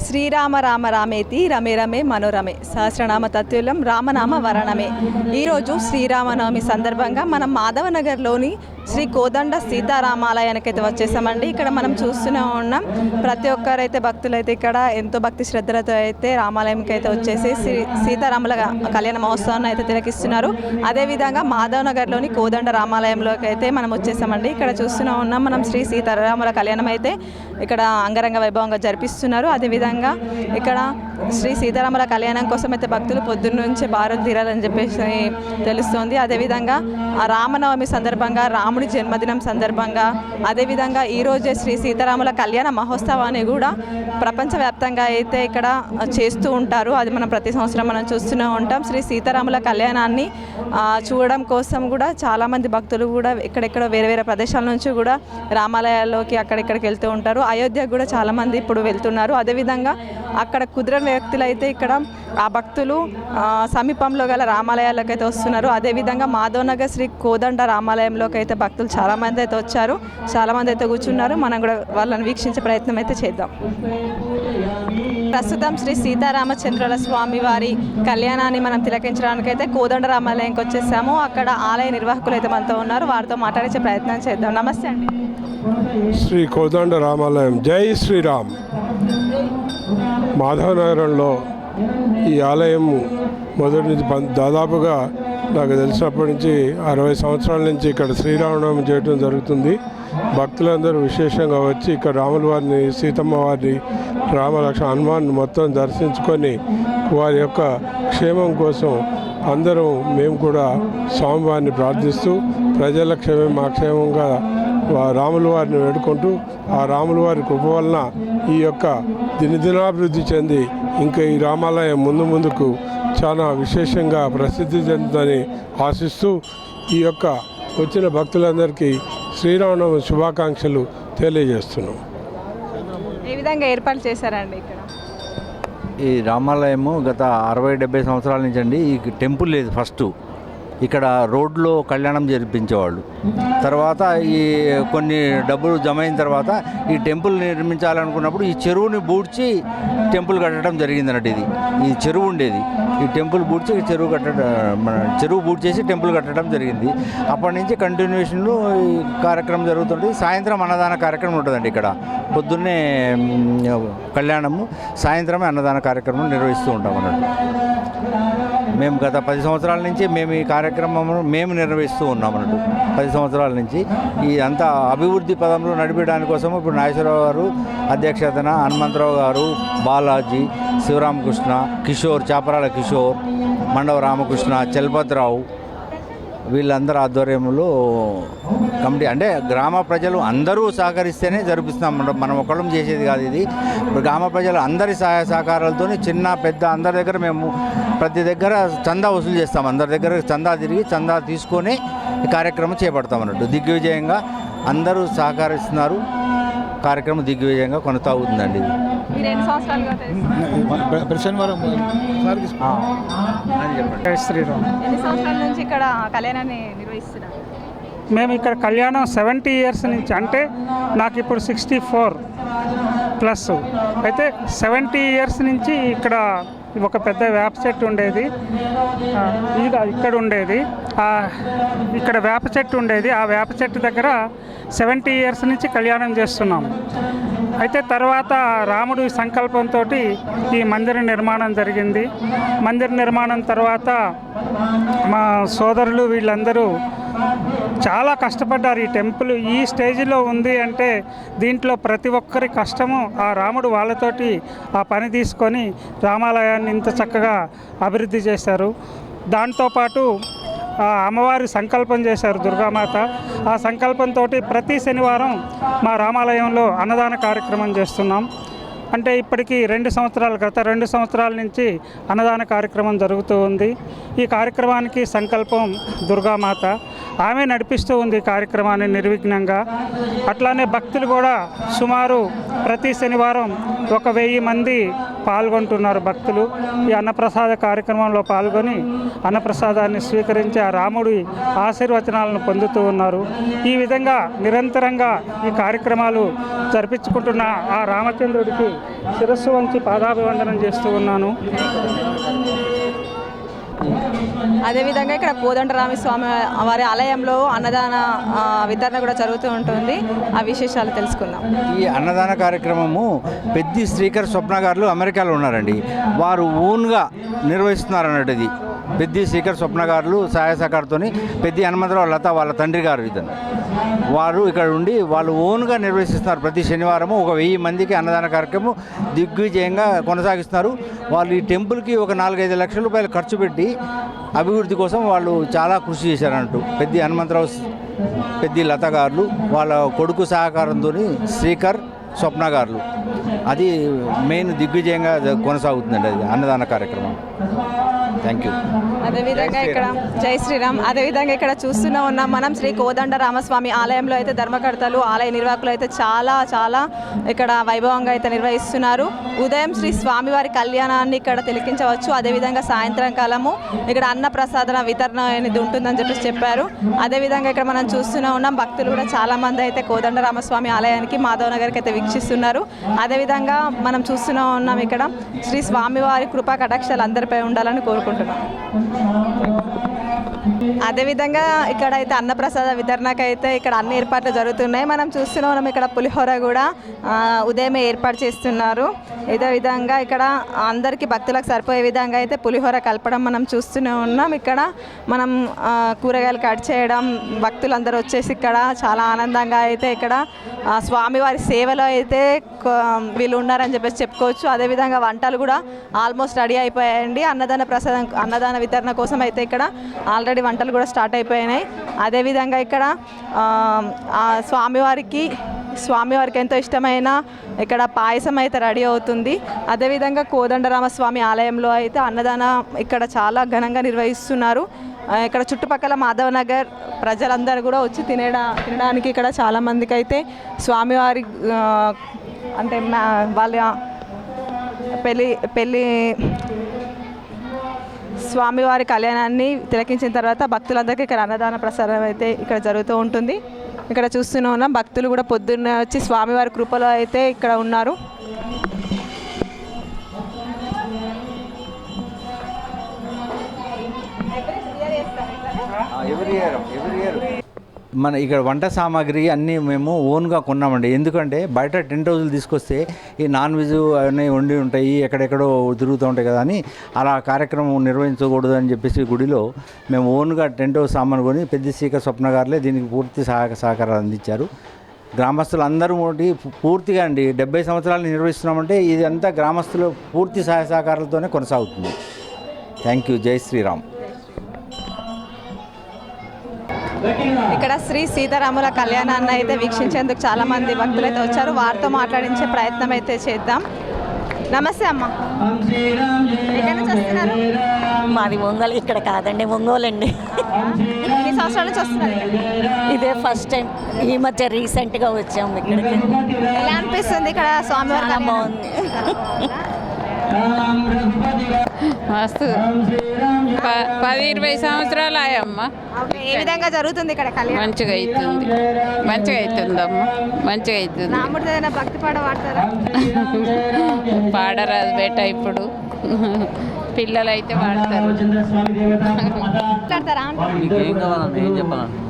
శ్రీరామ రామ రామేతి రమే రమే మనోరమే. సహస్రనామ తత్తుల్యం రామనామ వరణమే. ఈరోజు శ్రీరామనవమి సందర్భంగా మనం మాధవనగర్లోని శ్రీ కోదండ సీతారామాలయానికి అయితే వచ్చేసామండి. ఇక్కడ మనం చూస్తూనే ఉన్నాం. ప్రతి ఒక్కరైతే భక్తులైతే ఇక్కడ ఎంతో భక్తి శ్రద్ధలతో అయితే రామాలయంకి అయితే వచ్చేసి శ్రీ సీతారాముల కళ్యాణ మహోత్సవాన్ని అయితే తిలకిస్తున్నారు. అదేవిధంగా మాధవనగర్లోని కోదండ రామాలయంలోకి అయితే మనం వచ్చేసామండి. ఇక్కడ చూస్తూనే ఉన్నాం. మనం శ్రీ సీతారాముల కళ్యాణం అయితే ఇక్కడ అంగరంగ వైభవంగా జరిపిస్తున్నారు. అదేవిధంగా ఇక్కడ శ్రీ సీతారాముల కళ్యాణం కోసం అయితే భక్తులు పొద్దున్న నుంచి భారత్ తీరాలని చెప్పేసి తెలుస్తోంది. అదేవిధంగా ఆ రామనవమి సందర్భంగా రాముడి జన్మదినం సందర్భంగా అదేవిధంగా ఈరోజే శ్రీ సీతారాముల కళ్యాణ మహోత్సవాన్ని కూడా ప్రపంచవ్యాప్తంగా అయితే ఇక్కడ చేస్తూ ఉంటారు. అది మనం ప్రతి సంవత్సరం మనం చూస్తూనే ఉంటాం. శ్రీ సీతారాముల కళ్యాణాన్ని చూడడం కోసం కూడా చాలామంది భక్తులు కూడా ఎక్కడెక్కడ వేరే వేరే ప్రదేశాల నుంచి కూడా రామాలయాల్లోకి అక్కడెక్కడికి వెళ్తూ ఉంటారు. అయోధ్యకు కూడా చాలామంది ఇప్పుడు వెళ్తున్నారు. అదేవిధంగా అక్కడ కుదిర వ్యక్తులు అయితే ఇక్కడ ఆ భక్తులు సమీపంలో గల రామాలయాల్లోకి అయితే వస్తున్నారు అదేవిధంగా మాధవనగర్ శ్రీ కోదండ రామాలయంలోకి అయితే భక్తులు చాలామంది అయితే వచ్చారు. చాలామంది అయితే కూర్చున్నారు. మనం కూడా వాళ్ళని వీక్షించే ప్రయత్నం అయితే చేద్దాం. ప్రస్తుతం శ్రీ సీతారామచంద్రుల స్వామి వారి కళ్యాణాన్ని మనం తిలకించడానికి అయితే కోదండ రామాలయంకి వచ్చేసాము. అక్కడ ఆలయ నిర్వాహకులు అయితే మనతో ఉన్నారు. వారితో మాట్లాడించే ప్రయత్నం చేద్దాం. నమస్తే అండి. శ్రీ కోదండ రామాలయం. జై శ్రీరామ్. మాధవనగరంలో ఈ ఆలయం మొదటి నుంచి దాదాపుగా నాకు తెలిసినప్పటి నుంచి అరవై సంవత్సరాల నుంచి ఇక్కడ శ్రీరామనవమి చేయడం జరుగుతుంది. భక్తులందరూ విశేషంగా వచ్చి ఇక్కడ రాముల వారిని సీతమ్మ వారిని రామలక్ష్మణ హనుమాన్ మొత్తం దర్శించుకొని వారి యొక్క క్షేమం కోసం అందరం మేము కూడా స్వామివారిని ప్రార్థిస్తూ ప్రజల క్షేమం మా క్షేమంగా రాముల వారిని వేడుకుంటూ ఆ రాముల వారి కృప వలన ఈ యొక్క దినదినాభివృద్ధి చెంది ఇంకా ఈ రామాలయం ముందు ముందుకు చాలా విశేషంగా ప్రసిద్ధి చెందుతుందని ఆశిస్తూ ఈ యొక్క వచ్చిన భక్తులందరికీ శ్రీరామనవమి శుభాకాంక్షలు తెలియజేస్తున్నాం. ఏ విధంగా ఏర్పాటు చేశారండి ఇక్కడ? ఈ రామాలయము గత అరవై డెబ్బై సంవత్సరాల నుంచి అండి ఈ టెంపుల్ లేదు ఫస్ట్. ఇక్కడ రోడ్లో కళ్యాణం జరిపించేవాళ్ళు. తర్వాత ఈ కొన్ని డబ్బులు జమ అయిన తర్వాత ఈ టెంపుల్ నిర్మించాలనుకున్నప్పుడు ఈ చెరువుని బూడ్చి టెంపుల్ కట్టడం జరిగింది అన్నట్టు ఇది. ఈ చెరువు ఉండేది. ఈ టెంపుల్ బూడ్చి ఈ చెరువు కట్టడం చెరువు బూడ్చేసి టెంపుల్ కట్టడం జరిగింది. అప్పటి నుంచి కంటిన్యూషన్లో ఈ కార్యక్రమం జరుగుతుంది సాయంత్రం అన్నదాన కార్యక్రమం ఉంటుందండి ఇక్కడ. పొద్దున్నే కళ్యాణము సాయంత్రమే అన్నదాన కార్యక్రమం నిర్వహిస్తూ ఉంటాం అన్నట్టు. మేము గత పది సంవత్సరాల నుంచి మేము ఈ కార్యక్రమం మేము నిర్వహిస్తూ ఉన్నాం అన్నట్టు పది సంవత్సరాల నుంచి ఈ అంతా అభివృద్ధి పదంలో నడిపించడానికి కోసం ఇప్పుడు నాగేశ్వరరావు గారు అధ్యక్షతన హనుమంతరావు గారు బాలాజీ శివరామకృష్ణ కిషోర్ చాపరాల కిషోర్ మండవ రామకృష్ణ చలపతిరావు వీళ్ళందరూ ఆధ్వర్యంలో కమిటీ అంటే గ్రామ ప్రజలు అందరూ సహకరిస్తేనే జరిపిస్తున్నాం. మనం ఒకళ్ళం చేసేది కాదు ఇది. ఇప్పుడు గ్రామ ప్రజలు అందరి సహాయ సహకారాలతో చిన్న పెద్ద అందరి దగ్గర మేము ప్రతి దగ్గర చందా వసూలు చేస్తాం. అందరి దగ్గర చందా తిరిగి చందా తీసుకొని ఈ కార్యక్రమం చేపడతాం అన్నట్టు. దిగ్విజయంగా అందరూ సహకరిస్తున్నారు. కార్యక్రమం దిగ్విజయంగా కొనసాగుతుందండి శనివారం శ్రీరామ్. ఎన్ని సంవత్సరాల నుంచి ఇక్కడ కళ్యాణాన్ని నిర్వహిస్తున్నారు? మేము ఇక్కడ కళ్యాణం సెవెంటీ ఇయర్స్ నుంచి అంటే నాకు ఇప్పుడు సిక్స్టీ ఫోర్ ప్లస్. అయితే సెవెంటీ ఇయర్స్ నుంచి ఇక్కడ ఒక పెద్ద వేప చెట్టు ఉండేది. ఇది ఇక్కడ ఉండేది. ఇక్కడ వేప చెట్టు ఉండేది. ఆ వేప చెట్టు దగ్గర సెవెంటీ ఇయర్స్ నుంచి కళ్యాణం చేస్తున్నాం. అయితే తర్వాత రాముడి సంకల్పంతో ఈ మందిర నిర్మాణం జరిగింది. మందిర నిర్మాణం తర్వాత మా సోదరులు వీళ్ళందరూ చాలా కష్టపడ్డారు ఈ టెంపుల్. ఈ స్టేజ్లో ఉంది అంటే దీంట్లో ప్రతి ఒక్కరి కష్టము ఆ రాముడు వాళ్ళతోటి ఆ పని తీసుకొని రామాలయాన్ని ఇంత చక్కగా అభివృద్ధి చేశారు. దాంతోపాటు ఆ అమ్మవారి సంకల్పం చేశారు దుర్గామాత. ఆ సంకల్పంతో ప్రతి శనివారం మా రామాలయంలో అన్నదాన కార్యక్రమం చేస్తున్నాం. అంటే ఇప్పటికీ రెండు సంవత్సరాలు గత రెండు సంవత్సరాల నుంచి అన్నదాన కార్యక్రమం జరుగుతూ ఉంది. ఈ కార్యక్రమానికి సంకల్పం దుర్గామాత. ఆమె నడిపిస్తూ ఉంది కార్యక్రమాన్ని నిర్విఘ్నంగా. అట్లానే భక్తులు కూడా సుమారు ప్రతి శనివారం ఒక వెయ్యి మంది పాల్గొంటున్నారు భక్తులు. ఈ అన్నప్రసాద కార్యక్రమంలో పాల్గొని అన్నప్రసాదాన్ని స్వీకరించి ఆ రాముడి ఆశీర్వచనాలను పొందుతూ ఉన్నారు. ఈ విధంగా నిరంతరంగా ఈ కార్యక్రమాలు జరిపించుకుంటున్న ఆ రామచంద్రుడికి శిరస్సు వంచి పాదాభివందనం చేస్తూ ఉన్నాను. అదేవిధంగా ఇక్కడ కోదండరామి స్వామి వారి ఆలయంలో అన్నదాన వితరణ కూడా జరుగుతూ ఉంటుంది. ఆ విశేషాలు తెలుసుకుందాం. ఈ అన్నదాన కార్యక్రమము పెద్ది శ్రీకర్ స్వప్న గారు అమెరికాలో ఉన్నారండి. వారు ఓన్గా నిర్వహిస్తున్నారు అన్నట్టు ఇది పెద్ది శ్రీకర్ స్వప్న గారు సహాయ సహకారంతో పెద్ది హనుమంతరావు లత వాళ్ళ తండ్రి గారు ఇతను వారు ఇక్కడ ఉండి వాళ్ళు ఓన్గా నిర్వహిస్తున్నారు. ప్రతి శనివారము ఒక వెయ్యి మందికి అన్నదాన కార్యక్రమం దిగ్విజయంగా కొనసాగిస్తున్నారు. వాళ్ళు ఈ టెంపుల్కి ఒక నాలుగైదు లక్షల రూపాయలు ఖర్చు పెట్టి అభివృద్ధి కోసం వాళ్ళు చాలా కృషి చేశారంటూ. పెద్ద హనుమంతరావు పెద్ద లత గారు వాళ్ళ కొడుకు సహకారంతో శ్రీకర్ స్వప్న గారు అది మెయిన్ దిగ్విజయంగా కొనసాగుతుందండి అది అన్నదాన కార్యక్రమం. థ్యాంక్ యూ అదేవిధంగా ఇక్కడ జై శ్రీరామ్. అదేవిధంగా ఇక్కడ చూస్తూనే ఉన్నాం మనం శ్రీ కోదండ రామస్వామి ఆలయంలో అయితే ధర్మకర్తలు ఆలయ నిర్వాహకులు అయితే చాలా చాలా ఇక్కడ వైభవంగా అయితే నిర్వహిస్తున్నారు. ఉదయం శ్రీ స్వామివారి కళ్యాణాన్ని ఇక్కడ తిలకించవచ్చు. అదేవిధంగా సాయంత్రం కాలము ఇక్కడ అన్న ప్రసాదన వితరణ అనేది ఉంటుందని చెప్పేసి చెప్పారు. అదేవిధంగా ఇక్కడ మనం చూస్తూనే ఉన్నాం భక్తులు కూడా చాలా మంది అయితే కోదండ రామస్వామి ఆలయానికి మాధవ్ నగర్కి అయితే వీక్షిస్తున్నారు. అదేవిధంగా మనం చూస్తూనే ఉన్నాం ఇక్కడ శ్రీ స్వామివారి కృపా కటాక్షాలు అందరిపై ఉండాలని కోరుకుంటున్నాం. 工程吧。అదేవిధంగా ఇక్కడ అయితే అన్నప్రసాద వితరణకు అయితే ఇక్కడ అన్ని ఏర్పాట్లు జరుగుతున్నాయి. మనం చూస్తున్నాం మనం ఇక్కడ పులిహోర కూడా ఉదయమే ఏర్పాటు చేస్తున్నారు. ఇదే విధంగా ఇక్కడ అందరికీ భక్తులకు సరిపోయే విధంగా అయితే పులిహోర కలపడం మనం చూస్తూనే ఉన్నాం. ఇక్కడ మనం కూరగాయలు కట్ చేయడం భక్తులందరూ వచ్చేసి ఇక్కడ చాలా ఆనందంగా అయితే ఇక్కడ స్వామివారి సేవలో అయితే వీళ్ళు ఉన్నారని చెప్పేసి చెప్పుకోవచ్చు. అదేవిధంగా వంటలు కూడా ఆల్మోస్ట్ రెడీ అయిపోయాయండి. అన్నదాన ప్రసాదం అన్నదాన వితరణ కోసం అయితే ఇక్కడ ఆల్రెడీ వంటలు కూడా స్టార్ట్ అయిపోయినాయి. అదేవిధంగా ఇక్కడ స్వామివారికి స్వామివారికి ఎంతో ఇష్టమైన ఇక్కడ పాయసం అయితే రెడీ అవుతుంది. అదేవిధంగా కోదండరామస్వామి ఆలయంలో అయితే అన్నదాన ఇక్కడ చాలా ఘనంగా నిర్వహిస్తున్నారు. ఇక్కడ చుట్టుపక్కల మాధవ్ నగర్ ప్రజలందరూ కూడా వచ్చి తినేడా తినడానికి ఇక్కడ చాలామందికి అయితే స్వామివారి అంటే వాళ్ళ పెళ్ళి పెళ్ళి స్వామివారి కళ్యాణాన్ని తిలకించిన తర్వాత భక్తులందరికీ ఇక్కడ అన్నదాన ప్రసారం అయితే ఇక్కడ జరుగుతూ ఉంటుంది. ఇక్కడ చూస్తూనే ఉన్నాం. భక్తులు కూడా పొద్దున్న వచ్చి స్వామివారి కృపలో అయితే ఇక్కడ ఉన్నారు. ఎవరి ఇయర్ మన ఇక్కడ వంట సామాగ్రి అన్నీ మేము ఓన్గా కొన్నామండి. ఎందుకంటే బయట టెంట్ హౌజులు తీసుకొస్తే ఈ నాన్ వెజ్ అవన్నీ వండి ఉంటాయి ఎక్కడెక్కడో తిరుగుతూ ఉంటాయి కదా అని అలా కార్యక్రమం నిర్వహించకూడదు అని చెప్పేసి గుడిలో మేము ఓన్గా టెంట్ హౌస్ సామాన్ కొని పెద్ద సీక స్వప్న గారులే దీనికి పూర్తి సహాయ సహకారాలు అందించారు. గ్రామస్తులు అందరూ ఒకటి పూర్తిగా అండి డెబ్బై సంవత్సరాలు నిర్వహిస్తున్నామంటే ఇది అంతా గ్రామస్తులు పూర్తి సహాయ సహకారాలతోనే కొనసాగుతుంది. Thank you. జై శ్రీరామ్. ఇక్కడ శ్రీ సీతారాముల కళ్యాణాన్ని అయితే వీక్షించేందుకు చాలా మంది భక్తులు అయితే వచ్చారు. వారితో మాట్లాడించే ప్రయత్నం అయితే చేద్దాం. నమస్తే అమ్మ. ఎక్కడి నుంచి వస్తున్నారు? మాది ఒంగోలు ఇక్కడ కాదండి ఒంగోలు అండి ఎన్ని సంవత్సరాల నుంచి వస్తున్నారు? ఇదే ఫస్ట్ టైం ఈ మధ్య రీసెంట్గా వచ్చాము ఇక్కడికి. ఎలా అనిపిస్తుంది ఇక్కడ స్వామివారి? బాగుంది. మస్తు. ప- పది ఇరవై సంవత్సరాలు ఆయమ్మ ఓకే, ఏ విధంగా జరుగుతుంది ఇక్కడ కళ్యాణం? మంచిగా అవుతుంది మంచిగా అవుతుందమ్మా మంచిగా అవుతుంది భక్తి పాట పాడతారా? పాడరాదు బేట ఇప్పుడు. పిల్లలు అయితే పాడతారు. మాట్లాడతారా అంటే? మీకు ఏం కావాలన్నా ఏం చెప్పాలన్నా.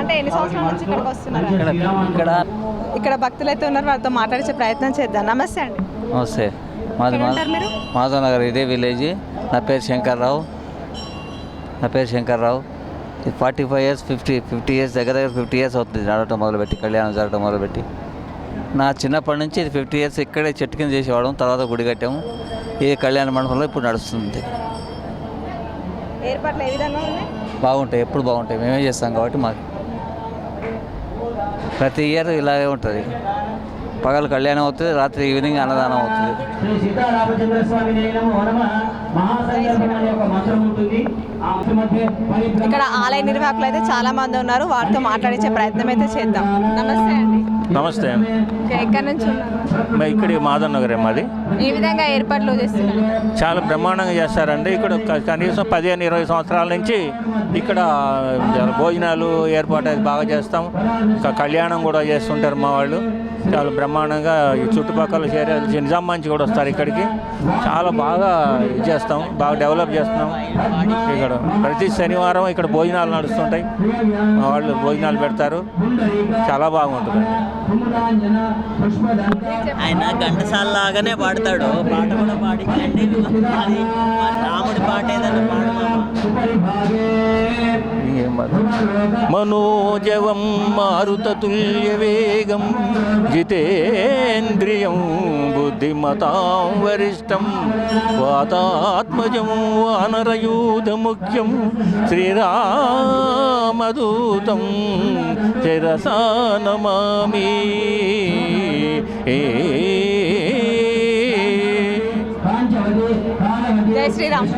అంటే ఎన్ని సంవత్సరాల నుంచి ఇక్కడికి వస్తున్నారు? ఇక్కడ ఇక్కడ ఇక్కడ భక్తులు అయితే ఉన్నారు వారితో మాట్లాడించే ప్రయత్నం చేద్దాం. నమస్తే అండి. నమస్తే. మాది? మాధవ్ నగర్ ఇదే విలేజ్. నా పేరు శంకర్రావు. నా పేరు Shankarrao. Forty five years fifty fifty years దగ్గర దగ్గర ఫిఫ్టీ ఇయర్స్ అవుతుంది నడవటం మొదలుపెట్టి కళ్యాణం జరగడం మొదలుపెట్టి. నా చిన్నప్పటి నుంచి ఇది ఫిఫ్టీ ఇయర్స్ ఇక్కడే చెట్టు కింద చేసేవాళ్ళం తర్వాత గుడి కట్టాము. ఇది కళ్యాణ మండపంలో ఇప్పుడు నడుస్తుంది బాగుంటాయి ఎప్పుడు బాగుంటాయి. మేమే చేస్తాం కాబట్టి మాకు. ప్రతి ఇయర్ ఇలాగే ఉంటుంది. పగలు కళ్యాణం అవుతుంది రాత్రి ఈవినింగ్ అన్నదానం అవుతుంది. శ్రీ సీతారామచంద్ర స్వామి నమో నమ మహాసంకల్పం అనే ఒక మంత్రం ఉంటుంది. ఆ మంత్రం మధ్య పరిభ్రమ ఇక్కడ ఆలయ నిర్వాహకులు అయితే చాలా మంది ఉన్నారు. వారితో మాట్లాడించే ప్రయత్నం అయితే చేద్దాం. నమస్తే అండి. నమస్తే ఎక్కడి నుంచి ఇక్కడి మాధవ్ నగరే మాది. ఈ విధంగా ఏర్పాట్లు చేస్తున్నారు. చాలా బ్రహ్మాండంగా చేస్తారండి. ఇక్కడ కనీసం పదిహేను ఇరవై సంవత్సరాల నుంచి ఇక్కడ భోజనాలు ఏర్పాటు బాగా చేస్తాం. కళ్యాణం కూడా చేస్తుంటారు మా వాళ్ళు. చాలా బ్రహ్మాండంగా ఈ చుట్టుపక్కల ఏరియాలు నిజాం నుంచి కూడా వస్తారు ఇక్కడికి. చాలా బాగా ఇది చేస్తాం బాగా డెవలప్ చేస్తున్నాం. ఇక్కడ ప్రతి శనివారం ఇక్కడ భోజనాలు నడుస్తుంటాయి. వాళ్ళు భోజనాలు పెడతారు. చాలా పుష్పదండ ఆయన ఘంటసాల లాగానే పాడతాడు. పాట కూడా పాడించండి రాముడి పాట ఏదైనా పాడమా మనోజవం మారుతతుల్య వేగం. జితేంద్రియం బుద్ధిమతాం వరిష్టం వాతాత్మజం వానరయూధముఖ్యం శ్రీరామదూతం శిరసా నమామి. జై శ్రీరామ్.